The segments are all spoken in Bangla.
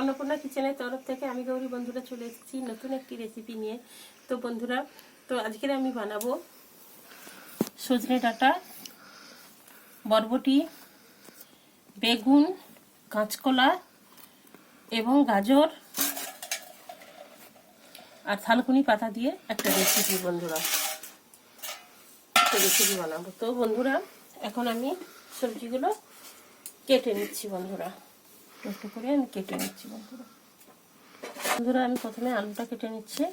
অন্নপূর্ণা কিচেনের তরফ থেকে আমি গৌরী বন্ধুরা চলে এসেছি নতুন একটি রেসিপি নিয়ে। তো বন্ধুরা, তো আজকের আমি বানাবো সজনে ডাঁটা, বরবটি, বেগুন, কাঁচকলা এবং গাজর আর থালকুনি পাতা দিয়ে একটা রেসিপি বন্ধুরা। একটা রেসিপি বানাবো। তো বন্ধুরা, এখন আমি সবজিগুলো কেটে নিচ্ছি বন্ধুরা। একটু করে আমি কেটে নিচ্ছি বন্ধুরা। বন্ধুরা আমি প্রথমে আলুটা কেটে নিচ্ছি।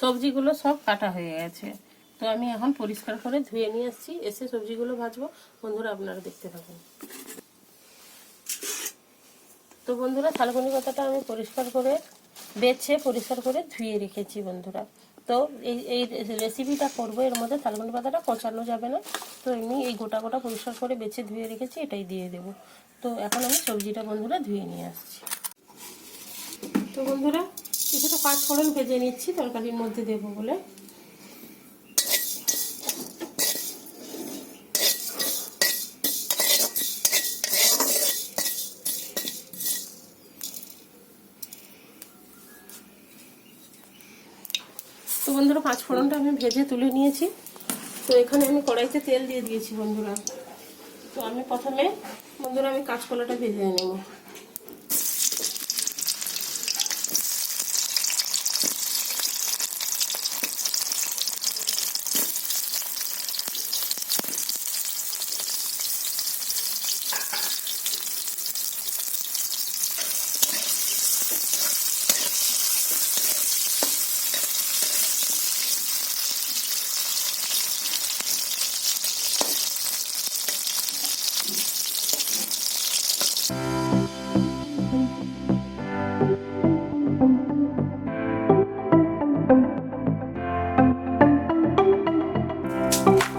সবজিগুলো সব কাটা হয়ে গেছে। তো আমি এখন পরিষ্কার করে ধুয়ে নিয়ে আসছি। এসে সবজিগুলো ভাজবো। বন্ধুরা আপনারা দেখতে থাকুন। তো বন্ধুরা শালকুনি পাতাটা আমি পরিষ্কার করে, বেছে পরিষ্কার করে ধুয়ে রেখেছি বন্ধুরা। তো এই এই রেসিপিটা করব, এর মধ্যে থালকুনি পাতাটা পচানো যাবে না। তো এমনি এই গোটা গোটা পরিষ্কার করে বেছে ধুয়ে রেখেছি, এটাই দিয়ে দেবো। তো এখন আমি সবজিটা বন্ধুরা ধুয়ে নিয়ে আসছি। তো বন্ধুরা, কিছুটা পাঁচ ফোড়ন ভেজে নিচ্ছি, তরকারির মধ্যে দেবো বলে তো বন্ধুরা পাঁচ ফোড়নটা আমি ভেজে তুলে নিয়েছি। তো এখানে আমি কড়াইতে তেল দিয়ে দিয়েছি বন্ধুরা। তো আমি প্রথমে বন্ধুরা আমি কাঁচকলাটা ভেজে নেব। you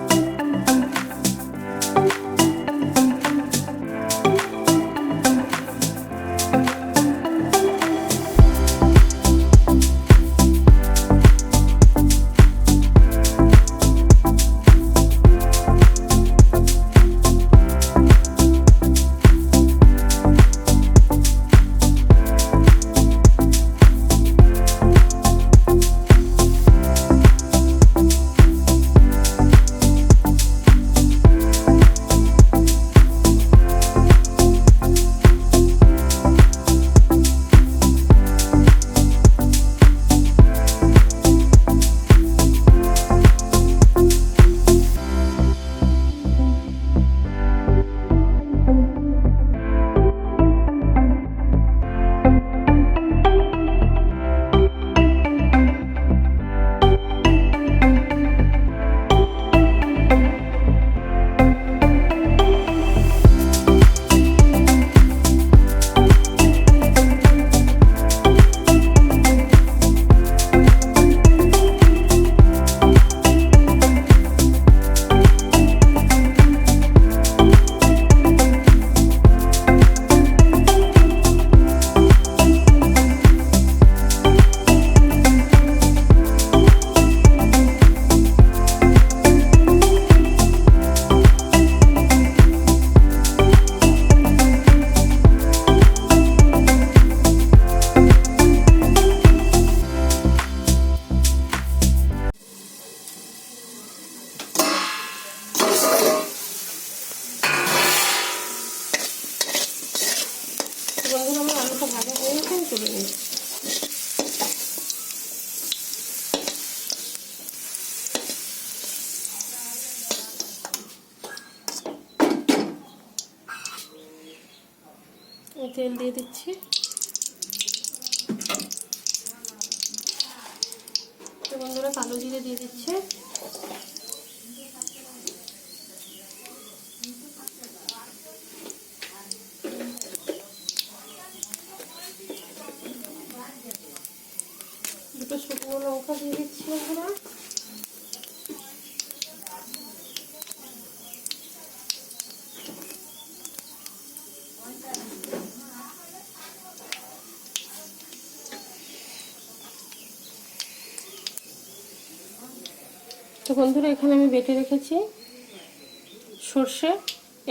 তেল দিয়ে দিচ্ছি। তো বন্ধুরা কালো জিরে দিয়ে দিচ্ছে দুটো শুকনো লঙ্কা দিয়ে দিচ্ছি বন্ধুরা তো বন্ধুরা, এখানে আমি বেটে রেখেছি সর্ষে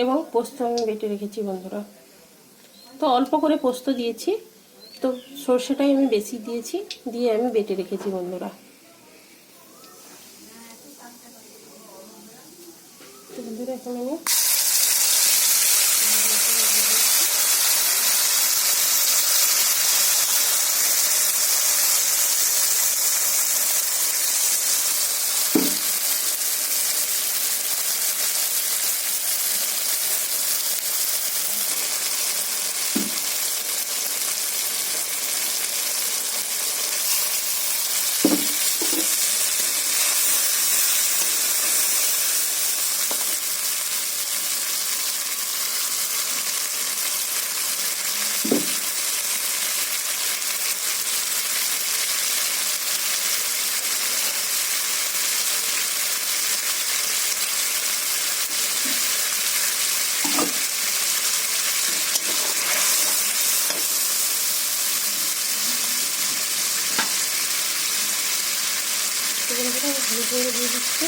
এবং পোস্ত আমি বেটে রেখেছি বন্ধুরা। তো অল্প করে পোস্ত দিয়েছি, তো সর্ষেটাই আমি বেশি দিয়েছি, দিয়ে আমি বেটে রেখেছি বন্ধুরা। তো বন্ধুরা, এখানে আমি তো বন্ধুরা আমি হলুদ গুঁড়ো দিয়ে দিচ্ছি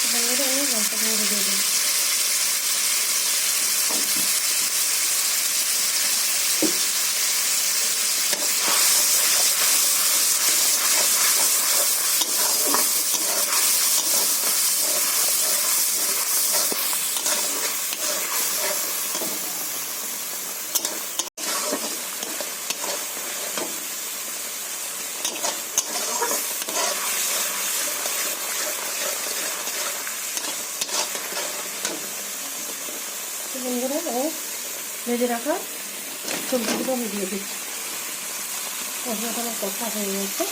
তো বন্ধুরা আমি লঙ্কা গুঁড়ো দিয়ে দিই তো বন্ধুরা আমি ভেজে রাখা সবজিগুলো আমি দিয়ে দিচ্ছি। কষা হয়ে গেছে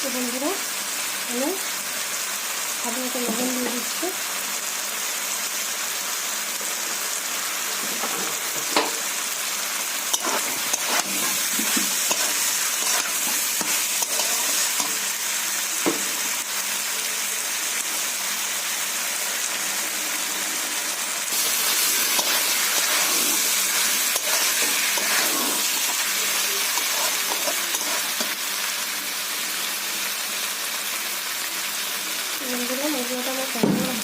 তো বন্ধুরা আমি স্বাদ মতো লবণ দিয়ে দিচ্ছি বন্ধুরা মশলাটা আমার কষানো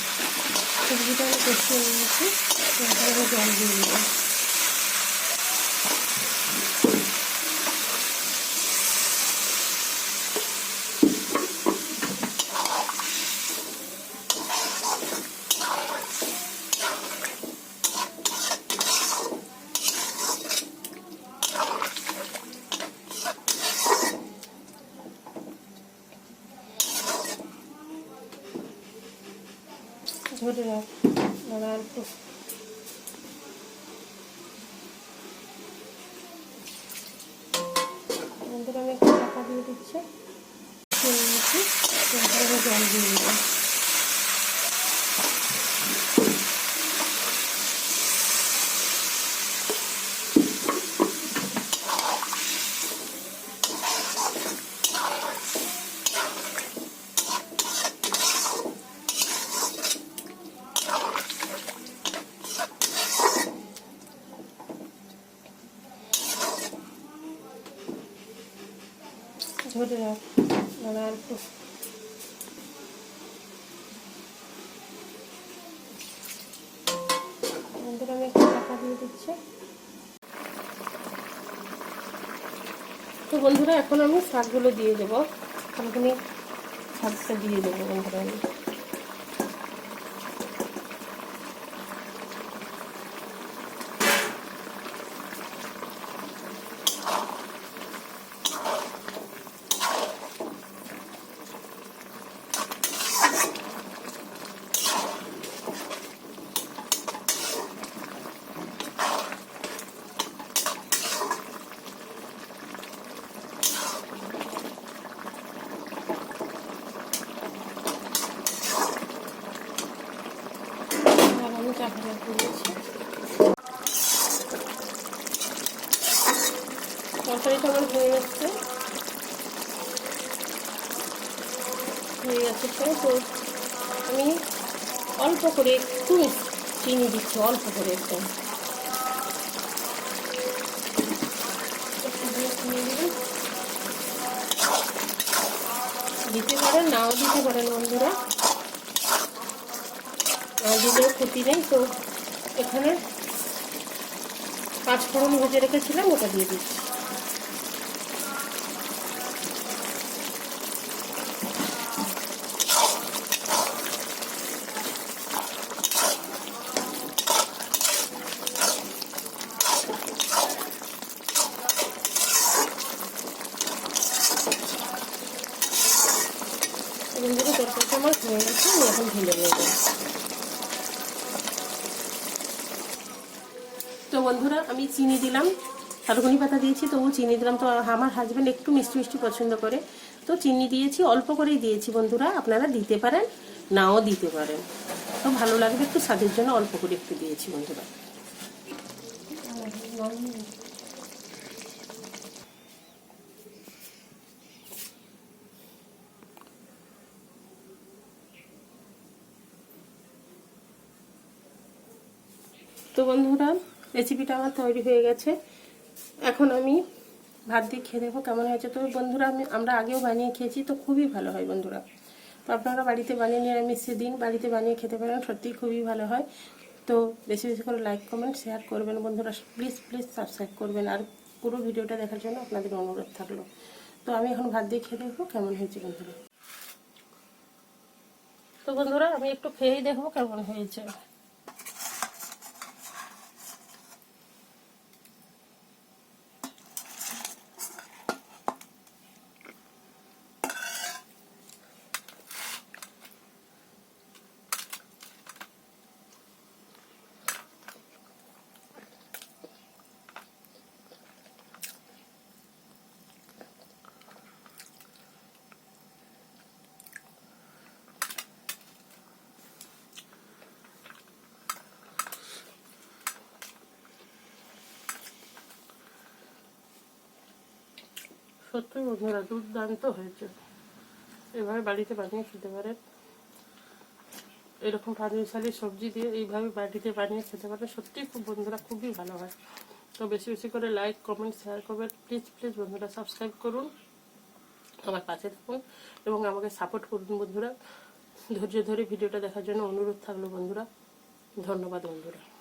সবজিটা আমি কষিয়ে নিয়েছি এরপরে আমি জল দিয়ে দেবো ধরে রাখ দাঁড়া একটু বন্ধুরা আমি একটু টাকা দিয়ে দিচ্ছি। জল দিয়ে দেবো ধরে রাখ মানে বন্ধুরা আমি একটু তো বন্ধুরা এখন আমি শাকগুলো দিয়ে দেবো শাকটা দিয়ে দেবো বন্ধুরা আমি তরকারিটা আমার হয়ে যাচ্ছে হয়ে গেছে তো আমি অল্প করে একটু চিনি দিচ্ছি, অল্প করে একটু। দিতে পারেন, নাও দিতে পারেন বন্ধুরা। না দিলেও ক্ষতি নেই। তো এখানে পাঁচ ফোড়ন ভেজে রেখেছিলাম, ওটা দিয়ে দিচ্ছি বন্ধুরা তরকারিটা আমার হয়ে গেছে আমি এখন ঢেলে নেব তো বন্ধুরা, আমি চিনি দিলাম। থালকুনি পাতা দিয়েছি তবু চিনি দিলাম। তো আমার হাজব্যান্ড একটু মিষ্টি মিষ্টি পছন্দ করে। তো চিনি দিয়েছি, অল্প করেই দিয়েছি বন্ধুরা, আপনারা দিতে পারেন, নাও দিতে পারেন। তো ভালো লাগবে একটু স্বাদের জন্য অল্প করে একটু দিয়েছি বন্ধুরা। তো বন্ধুরা রেসিপিটা আমার তৈরি হয়ে গেছে। এখন আমি ভাত দিয়ে খেয়ে দেখব কেমন হয়েছে? তো বন্ধুরা, আমি, আমরা আগেও বানিয়ে খেয়েছি, তো খুবই ভালো হয় বন্ধুরা। তো আপনারা বাড়িতে বানিয়ে নিরামিষ দিন বাড়িতে বানিয়ে খেতে পারেন, সত্যিই খুবই ভালো হয়। তো বেশি বেশি করে লাইক, কমেন্ট, শেয়ার করবেন বন্ধুরা। প্লিজ প্লিজ সাবস্ক্রাইব করবেন। আর পুরো ভিডিওটা দেখার জন্য আপনাদের অনুরোধ থাকল। তো আমি এখন ভাত দিয়ে খেয়ে দেখব কেমন হয়েছে বন্ধুরা? তো বন্ধুরা, আমি একটু খেয়েই দেখব কেমন হয়েছে। সত্যি বন্ধুরা দুর্দান্ত হয়েছে। এভাবে বাড়িতে বানিয়ে খেতে পারেন। এরকম পানিশালি সবজি দিয়ে এইভাবে বাড়িতে বানিয়ে খেতে পারেন। সত্যি খুব বন্ধুরা খুবই ভালো হয়। তো বেশি বেশি করে লাইক কমেন্ট শেয়ার করবেন। প্লিজ প্লিজ বন্ধুরা সাবস্ক্রাইব করুন। আমার পাশে থাকুন এবং আমাকে সাপোর্ট করুন বন্ধুরা। ধৈর্য ধরে ভিডিওটা দেখার জন্য অনুরোধ থাকল বন্ধুরা। ধন্যবাদ বন্ধুরা।